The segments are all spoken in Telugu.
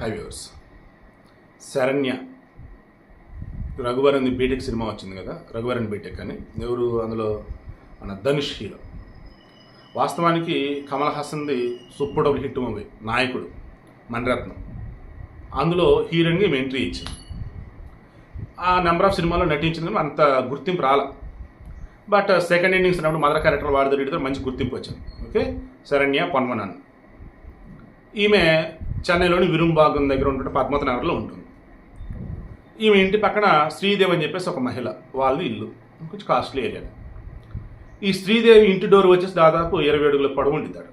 హైవేవర్స్ శరణ్య. రఘువరన్ బీటెక్ సినిమా వచ్చింది కదా? రఘువరన్ బీటెక్ అని. ఎవరు అందులో? మన ధనుష్ హీరో. వాస్తవానికి Kamal హాసన్ది super double hit movie. Nayakudu. Maniratnam. అందులో హీరోయిన్గా ఈమె ఎంట్రీ ఇచ్చింది ఆ నెంబర్ ఆఫ్ సినిమాలో నటించింది కానీ అంత గుర్తింపు రాల. బట్ సెకండ్ ఇన్నింగ్స్ అన్నప్పుడు మదర్ క్యారెక్టర్ వాడితో వీడితో మంచి గుర్తింపు వచ్చింది. ఓకే శరణ్య పొన్వనన్ ఈమె చెన్నైలోని విరుంబాగం దగ్గర ఉంటుంటే పద్మత నగర్లో ఉంటుంది. ఈమె ఇంటి పక్కన శ్రీదేవి అని చెప్పేసి ఒక మహిళ వాళ్ళది ఇల్లు. కొంచెం కాస్ట్లీ ఏరియా ఈ శ్రీదేవి ఇంటి డోర్ వచ్చేసి దాదాపు ఇరవై అడుగుల పొడవు ఉండిద్దాడు.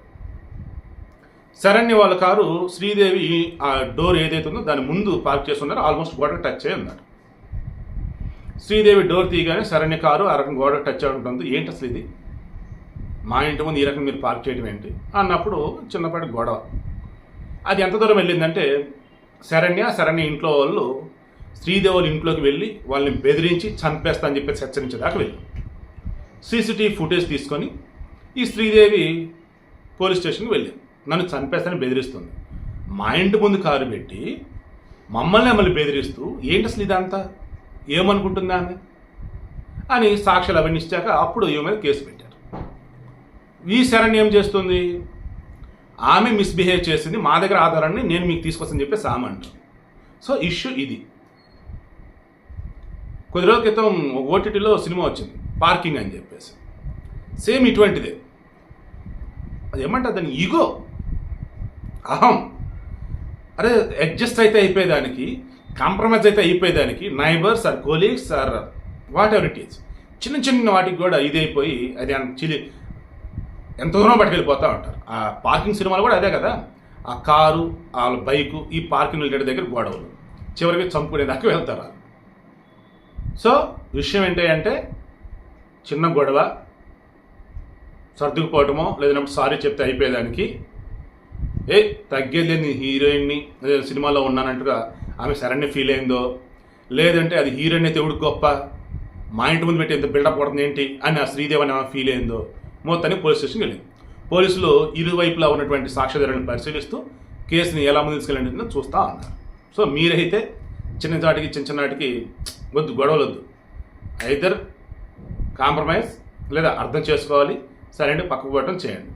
శరణ్య వాళ్ళ కారు శ్రీదేవి ఆ డోర్ ఏదైతే ఉందో దాని ముందు పార్క్ చేసి ఉన్నారో ఆల్మోస్ట్ గోడకు టచ్ అయ్యి ఉన్నారు శ్రీదేవి డోర్ తీయగానే శరణ్య కారు ఆ రకం గోడకు టచ్ అయి ఉంటుంది. ఏంటి అసలు ఇది? మా ఇంటి ముందు ఈ రకం మీరు పార్క్ చేయడం ఏంటి? అన్నప్పుడు చిన్నపాటి గొడవ. అది ఎంత దూరం వెళ్ళిందంటే శరణ్య శరణ్య ఇంట్లో వాళ్ళు శ్రీదేవుల ఇంట్లోకి వెళ్ళి వాళ్ళని బెదిరించి చంపేస్తా అని చెప్పేసి హెచ్చరించేదాకా వెళ్ళి. సీసీటీవీ ఫుటేజ్ తీసుకొని ఈ శ్రీదేవి పోలీస్ స్టేషన్కి వెళ్ళింది నన్ను చంపేస్తానని బెదిరిస్తుంది. మా ఇంటి ముందు కారు పెట్టి మమ్మల్ని మమ్మల్ని బెదిరిస్తూ ఏంటి అసలు ఇదంతా? ఏమనుకుంటుందా ఆమె? అని సాక్ష్యాలు అవన్నీ ఇచ్చాక అప్పుడు ఈమె మీద కేసు పెట్టారు. ఈ శరణ్ ఏం చేస్తుంది? ఆమె మిస్బిహేవ్ చేసింది మా దగ్గర ఆధారాన్ని నేను మీకు తీసుకొస్తాను చెప్పేసి ఆమె అంటుంది. సో ఇష్యూ ఇది. కొద్ది రోజుల క్రితం ఓటీటీలో సినిమా వచ్చింది పార్కింగ్ అని చెప్పేసి. సేమ్ ఇటువంటిదే. అది ఏమంటారు దాని ఈగో అహం. అరే అడ్జస్ట్ అయితే అయిపోయేదానికి కాంప్రమైజ్ అయితే అయిపోయేదానికి neighbours or colleagues or whatever it is చిన్న చిన్న వాటికి కూడా ఇదైపోయి అది చిలి ఎంత దూరం పట్టుకెళ్ళిపోతూ ఉంటారు. ఆ పార్కింగ్ సినిమాలు కూడా అదే కదా. ఆ కారు ఆ బైకు ఈ పార్కింగ్ రిలేటెడ్ దగ్గర గొడవలు. చివరికి చంపుకునేదాకా వెళ్తారు సో విషయం ఏంటి అంటే చిన్న గొడవ సర్దుకుపోవటమో లేదంటే సారీ చెప్తే అయిపోయేదానికి ఏ తగ్గేది నీ హీరోయిన్ని సినిమాలో ఉన్నానంటగా ఆమె సరైన ఫీల్ అయిందో లేదంటే అది హీరోయిన్ అయితే ఎవడు గొప్ప మా ఇంటి ముందు పెట్టి ఎంత బిల్డప్ పడుతుంది ఏంటి అని ఆ శ్రీదేవ్ అని ఆమె ఫీల్ అయిందో మొత్తాన్ని పోలీస్ స్టేషన్కి వెళ్ళింది. పోలీసులు ఇరువైపులా ఉన్నటువంటి సాక్ష్యాధారాలను పరిశీలిస్తూ కేసుని ఎలా ముందు తీసుకెళ్ళండి చూస్తూ ఉన్నారు సో మీరైతే చిన్న చాటికి చిన్న చిన్ననాటికి వద్దు గొడవలు వద్దు ఐదర్ కాంప్రమైజ్ లేదా అర్థం చేసుకోవాలి. సరే అండి పక్కకు పోవటం చేయండి.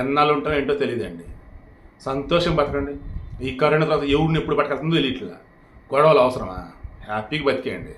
ఎన్నాళ్ళు ఉంటాయో ఏంటో తెలియదండి సంతోషం బతకండి. ఈ కరోనా తర్వాత ఎవరిని ఎప్పుడు పట్టుకెళ్తుందో తెలియట్లేదు గొడవలు అవసరమా? హ్యాపీగా బతికేయండి.